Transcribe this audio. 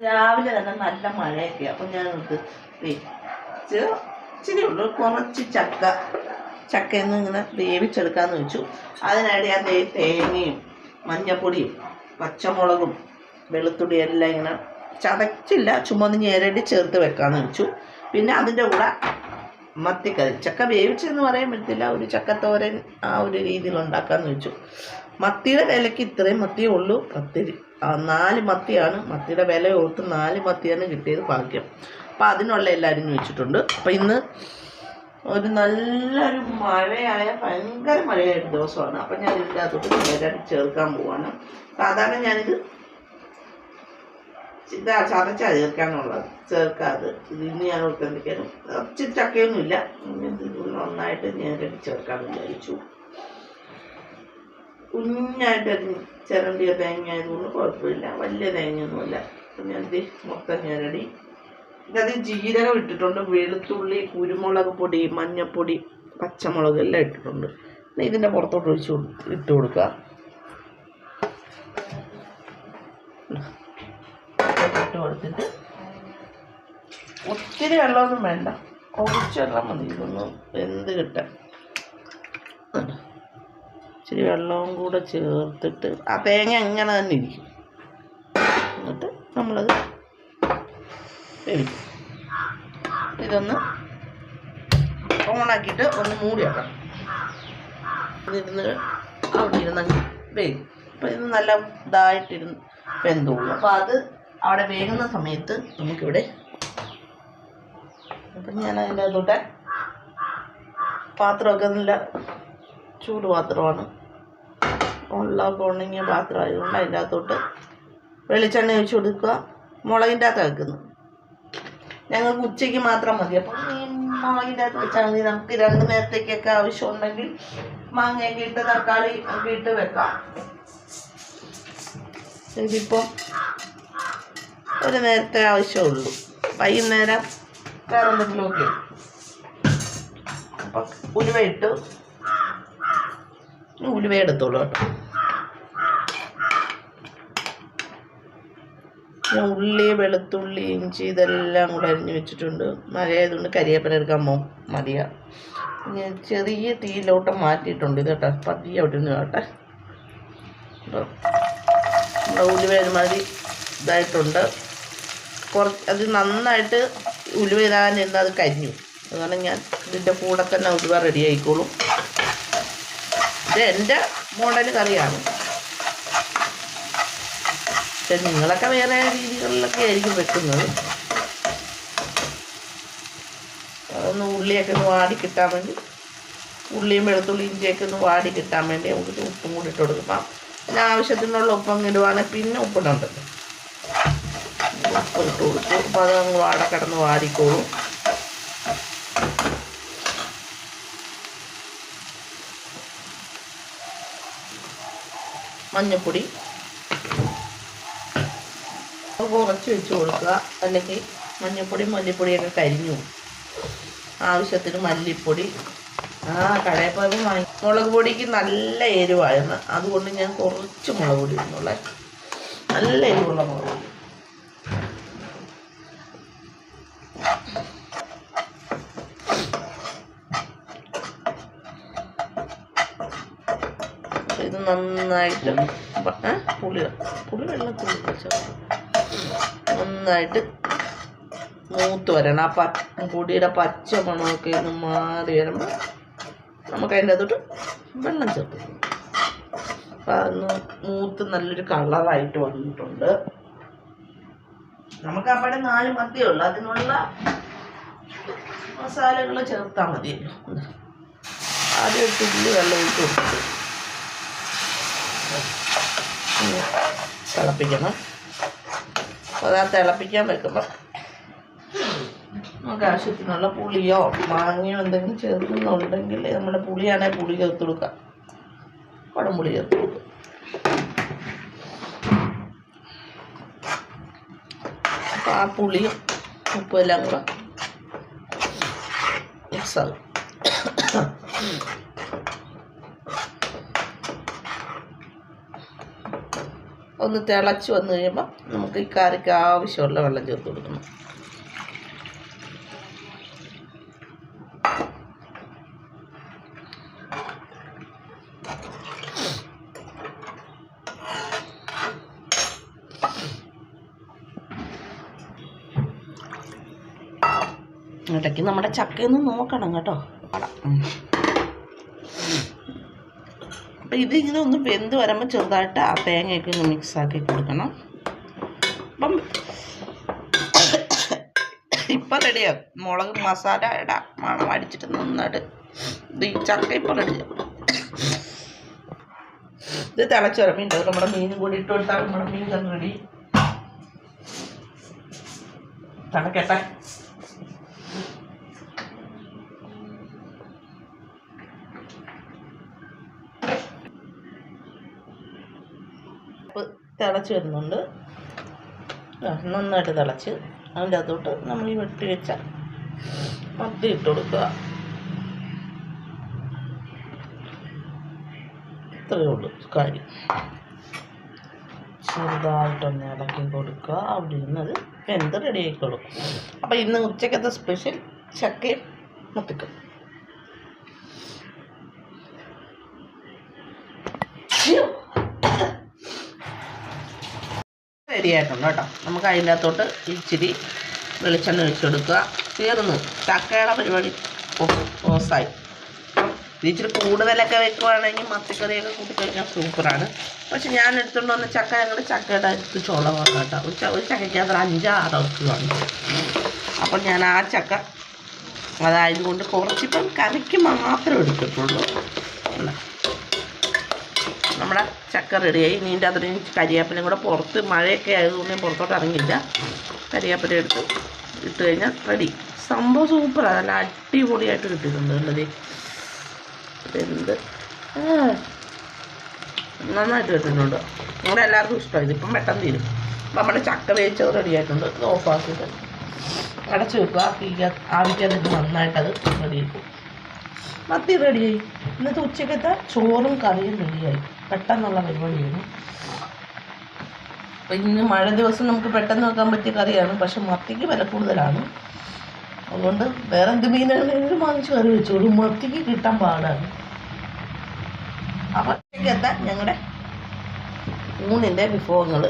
രാവിലെ തന്നെ നല്ല മഴയൊക്കെ. ഞാൻ ഇത് വെച്ച് ഇച്ചിരി ഉള്ളു. കുറച്ച് ചക്ക ചക്കയൊന്നും ഇങ്ങനെ വേവിച്ചെടുക്കാന്ന് വെച്ചു. അതിനിടെ ഞാൻ തേങ്ങയും മഞ്ഞപ്പൊടിയും പച്ചമുളകും വെളുത്തുള്ളിയും എല്ലാം ഇങ്ങനെ ചതച്ചില്ല. ചുമ്മാ ഒന്ന് ഞെരടി ചേർത്ത് വെക്കാന്ന് വെച്ചു. പിന്നെ അതിന്റെ കൂടെ മത്തിക്കറി. ചക്ക വേവിച്ചെന്ന് പറയാൻ പറ്റില്ല ഒരു ചക്കത്തോരൻ ആ ഒരു രീതിയിൽ ഉണ്ടാക്കാന്ന് വെച്ചു. മത്തിയുടെ വിലയ്ക്ക് ഇത്രയും മത്തിയേ ഉള്ളൂ. പത്ത് നാല് മത്തിയാണ്. മത്തിയുടെ വില ഓർത്ത് നാല് മത്തിയാണ് കിട്ടിയത് ഭാഗ്യം. അപ്പം അതിനുള്ള എല്ലാവരും വെച്ചിട്ടുണ്ട്. അപ്പം ഇന്ന് ഒരു നല്ലൊരു മഴയായ ഭയങ്കര മഴയായ ദിവസമാണ്. അപ്പം ഞാൻ ഇതിന്റെ അകത്തോട്ട് നേരായിട്ട് ചേർക്കാൻ പോവാണ്. സാധാരണ ഞാനിത് ഇതാ ചതച്ചാ ചേർക്കാനുള്ളത്. ചേർക്കാതെ. ഇത് ഇന്ന് ഞാൻ ഓർത്തെന്തൊക്കെയാണ് ഇച്ചിരി ചക്കയൊന്നുമില്ല. നന്നായിട്ട് നേരിട്ട് ചേർക്കാൻ വിചാരിച്ചു. കുഞ്ഞായിട്ട് അരിഞ്ഞ് ചിരണ്ടിയ തേങ്ങ ആയതുകൊണ്ട് കുഴപ്പമില്ല. വലിയ തേങ്ങയൊന്നുമില്ല. അപ്പം ഞാൻ ഇത് മൊത്തം ഞരടി ഇതത് ജീരകം ഇട്ടിട്ടുണ്ട്. വെളുത്തുള്ളി കുരുമുളക് പൊടി മഞ്ഞപ്പൊടി പച്ചമുളക് എല്ലാം ഇട്ടിട്ടുണ്ട്. ഇതിന്റെ പുറത്തോട്ട് ഒഴിച്ച് ഇട്ട് കൊടുക്കുക ഇട്ട് കൊടുത്തിട്ട് ഒത്തിരി വെള്ളമൊന്നും വേണ്ട. കുറച്ച് വെള്ളം മതി. ഇതൊന്ന് എന്ത് കിട്ടാൻ. ഇച്ചിരി വെള്ളവും കൂടെ ചേർത്തിട്ട് ആ തേങ്ങ അങ്ങനെ തന്നെ ഇരിക്കും. എന്നിട്ട് നമ്മളത് വേവിക്കും ഇതൊന്ന് ഓണാക്കിയിട്ട് ഒന്ന് മൂടി വെക്കണം. ഇതിരുന്ന് അവിടെ ഇരുന്ന് വേഗം അപ്പം ഇത് നല്ല ഇതായിട്ടിരുന്ന് വെന്തോളൂ അപ്പോൾ അത് അവിടെ വേകുന്ന സമയത്ത് നമുക്കിവിടെ അപ്പം ഞാൻ അതിന്റെ അതോട്ടെ പാത്രമൊക്കെ നല്ല ചൂട് പാത്രമാണ് ഉള്ളൊക്കെ ഉണങ്ങിയ പാത്രം ആയതുകൊണ്ട് അതിന്റെ അകത്തോട്ട് വെളിച്ചെണ്ണ ഒഴിച്ച് കൊടുക്കുക. മുളകിന്റെ അകത്ത് വെക്കുന്നു. ഞങ്ങൾക്ക് ഉച്ചയ്ക്ക് മാത്രം മതി. അപ്പം ഈ മുളകിന്റെ അകത്ത് വെച്ചാൽ മതി. നമുക്ക് രണ്ട് നേരത്തേക്കൊക്കെ ആവശ്യമുണ്ടെങ്കിൽ മാങ്ങയൊക്കെ ഇട്ട് തക്കാളി ഒക്കെ ഇട്ട് വെക്കാം. ഇതിപ്പം ഒരു നേരത്തെ ആവശ്യമുള്ളൂ. വൈകുന്നേരം വേറെ എന്തെങ്കിലുമൊക്കെ അപ്പം ഉലുവ ഇട്ട്. ഉലുവ എടുത്തോളൂ കേട്ടോ. ഉള്ളി വെളുത്തുള്ളി ഇഞ്ചി ഇതെല്ലാം കൂടെ അരിഞ്ഞ് വെച്ചിട്ടുണ്ട്. മഴയായതുകൊണ്ട് കരിയേപ്പന എടുക്കാൻ പോകും മതിയാണ് ഞാൻ ചെറിയ തീയിലോട്ട് മാറ്റിയിട്ടുണ്ട് ഇത് കേട്ടോ. പതിയെ അവിടെ നിന്ന് കേട്ടെ. നമ്മുടെ ഉലുവ ഒരുമാതിരി ഇതായിട്ടുണ്ട്. കുറച്ച് അത് നന്നായിട്ട് ഉലുവ ഇടാനിരുന്ന് അത് കരിഞ്ഞു. അതുകൊണ്ട് ഞാൻ ഇതിന്റെ കൂടെ തന്നെ ഉലുവ റെഡി ആയിക്കോളും. ഇത് എന്റെ മോഡൽ കറിയാണ്. പക്ഷെ നിങ്ങളൊക്കെ വേറെ രീതികളിലൊക്കെ ആയിരിക്കും വെക്കുന്നത്. അതൊന്ന് ഉള്ളിയൊക്കെ ഒന്ന് വാടി കിട്ടാൻ വേണ്ടി ഉള്ളിയും വെളുത്തുള്ളിയും ഇഞ്ചിയൊക്കെ ഒന്ന് വാടി കിട്ടാൻ വേണ്ടി നമുക്ക് ഉപ്പും കൂടി ഇട്ട് കൊടുക്കാം. പിന്നെ ആവശ്യത്തിനുള്ള ഉപ്പം ഇടുവാണെങ്കിൽ പിന്നെ ഉപ്പിടണ്ടല്ലോ. ഉപ്പ് ഇട്ട് കൊടുത്തു അപ്പോൾ അത് അങ്ങ് വാട കിടന്ന് വാടിക്കോളും മഞ്ഞപ്പൊടി കുറച്ച് വെച്ച് കൊടുക്കുക. അല്ലെങ്കിൽ മഞ്ഞപ്പൊടി മല്ലിപ്പൊടിയൊക്കെ കരിഞ്ഞു. ആവശ്യത്തിന് മല്ലിപ്പൊടി. ആ കടയിൽ പോയപ്പോൾ വാങ്ങി. മുളക് പൊടിക്ക് നല്ല എരിവായിരുന്നു. അതുകൊണ്ട് ഞാൻ കുറച്ച് മുളക് പൊടി ഇടുന്നുള്ളേ. നല്ല എരിവുള്ള മുളക് പൊടി. ഇത് നന്നായിട്ട്? പുളി പുളി വെള്ളത്തിൽ വെച്ചാൽ നന്നായിട്ട് മൂത്ത് വരണം ആ പൊടിയുടെ പച്ച മണമൊക്കെ ഒന്ന് മാറി വരുമ്പോൾ നമുക്ക് അതിന്റെ അകത്തോട്ട് വെള്ളം ചേർത്ത്. അപ്പം അതൊന്ന് മൂത്ത് നല്ലൊരു കളറായിട്ട് വന്നിട്ടുണ്ട് നമുക്ക് അവിടെ നാല് മതിയേ ഉള്ളൂ അതിനുള്ള മസാലകൾ ചേർത്താൽ മതിയല്ലോ. ആദ്യം ഒരു തുള്ളി വെള്ളം ഒഴിച്ച് കൊടുത്തു തിളപ്പിക്കണം അപ്പോൾ അത് തിളപ്പിക്കാൻ വെക്കുമ്പോൾ നമുക്ക് ആവശ്യത്തിനുള്ള പുളിയോ മാങ്ങയോ എന്തെങ്കിലും ചേർക്കുന്നുണ്ടെങ്കിൽ നമ്മുടെ പുളിയാണെങ്കിൽ പുളി ചേർത്ത് കൊടുക്കാം. കുടംപുളി ചേർത്ത് കൊടുക്കും. അപ്പോൾ ആ പുളിയും ഉപ്പും എല്ലാം കൂടെ മിക്സാകും ഒന്ന് തിളച്ച് വന്നു കഴിയുമ്പോൾ നമുക്ക് ഈ കറിക്ക് ആവശ്യമുള്ള വെള്ളം ചേർത്ത് കൊടുക്കണം. ഇടയ്ക്ക് നമ്മുടെ ചക്കയൊന്ന് നോക്കണം കേട്ടോ. ഉം. ഇത് ഇതിങ്ങനെ ഒന്ന് വെന്ത് വരുമ്പോൾ ചെറുതായിട്ട് ആ തേങ്ങയൊക്കെ ഒന്ന് മിക്സാക്കി കൊടുക്കണം. അപ്പം ഇപ്പം റെഡിയാകും മുളക് മസാല ഇടാം. മണം അടിച്ചിട്ട് നന്നായിട്ട് ഈ ചക്ക ഇപ്പം റെഡിയാകും ഇത് തിളച്ച് വരാം. മീൻ നമ്മുടെ മീനും കൂടി ഇട്ട് കൊടുത്താൽ നമ്മുടെ മീൻ തന്നെ റെഡി തണക്കട്ടെ ഉപ്പ് തിളച്ച് വരുന്നുണ്ട്. നന്നായിട്ട് തിളച്ച്. അതിന്റെ അകത്തോട്ട് നമ്മൾ ഈ വെട്ടി വെച്ച മത്തി ഇട്ട് കൊടുക്കുക. ഇത്രയേ ഉള്ളൂ കാര്യം. ചെറുതായിട്ടൊന്ന് ഇളക്കി കൊടുക്കുക. അവിടെ ഇരുന്നത് വെന്ത് റെഡി കൊടുക്കും അപ്പോൾ ഇന്ന് ഉച്ചക്കത്തെ സ്പെഷ്യൽ ചക്കയും മത്തിക്കും റെഡിയായിട്ടുണ്ട് കേട്ടോ. നമുക്ക് അതിന്റെ അകത്തോട്ട് ഇച്ചിരി വെളിച്ചെണ്ണ ഒഴിച്ചു കൊടുക്കുക തീർന്നു ചക്കയുടെ പരിപാടി ഓസായി. ഇച്ചിരി കൂടുതലൊക്കെ വെക്കുവാണെങ്കിൽ മത്തിക്കറിയൊക്കെ കൂട്ടി കഴിക്കാൻ സൂപ്പറാണ്. പക്ഷെ ഞാൻ എടുത്തുകൊണ്ട് വന്ന ചക്ക ഞങ്ങൾ ചക്കയുടെ അടുത്ത് ചോളമാണ് കേട്ടോ. ഒരു ഒരു ചക്കയ്ക്കകത്ത് അഞ്ചാറ് ഉണ്ട് അപ്പം ഞാൻ ആ ചക്ക അതായതുകൊണ്ട് കുറച്ചിപ്പം കറിക്ക് മാത്രം എടുത്തിട്ടുള്ളൂ. അല്ല നമ്മുടെ ചക്ക റെഡിയായി. നീണ്ട അതിന് കരിയാപ്പിലും കൂടെ പുറത്ത് മഴയൊക്കെ ആയതുകൊണ്ട് പുറത്തോട്ട് ഇറങ്ങിയില്ല. കരിയാപ്പില എടുത്ത് ഇട്ട് കഴിഞ്ഞാൽ റെഡി സംഭവം സൂപ്പറാണ് നല്ല അടിപൊളിയായിട്ട് കിട്ടിയിട്ടുണ്ട് ഉള്ളത് എന്ത് നന്നായിട്ട് കിട്ടുന്നുണ്ട് നിങ്ങളുടെ എല്ലാവർക്കും ഇഷ്ടമായി. ഇതിപ്പം പെട്ടെന്ന് തീരും. അപ്പം നമ്മുടെ ചക്ക വേവിച്ചത് റെഡി ആയിട്ടുണ്ട്. ഇത് ഓഫാക്കിയിട്ട് അടച്ച് വെക്കുക. ആക്കിക്കാൻ ആവിക്കകത്തിട്ട് നന്നായിട്ടത് റെഡി ആക്കും മത്തി റെഡിയായി ഇന്നത്തെ ഉച്ചക്കത്തെ ചോറും കറിയും റെഡിയായി പെട്ടെന്നുള്ള പരിപാടിയായിരുന്നു അപ്പം ഇന്ന് മഴ ദിവസം നമുക്ക് പെട്ടെന്ന് വെക്കാൻ പറ്റിയ കറിയാണ്. പക്ഷെ മത്തിക്ക് വില കൂടുതലാണ്. അതുകൊണ്ട് വേറെ എന്ത് മീനാണെങ്കിലും വാങ്ങിച്ച് കറി വെച്ചോളൂ. മത്തിക്ക് കിട്ടാൻ പാടാണ്. അപ്പം എത്താൻ ഞങ്ങളുടെ ഊണിന്റെ വിഭവങ്ങൾ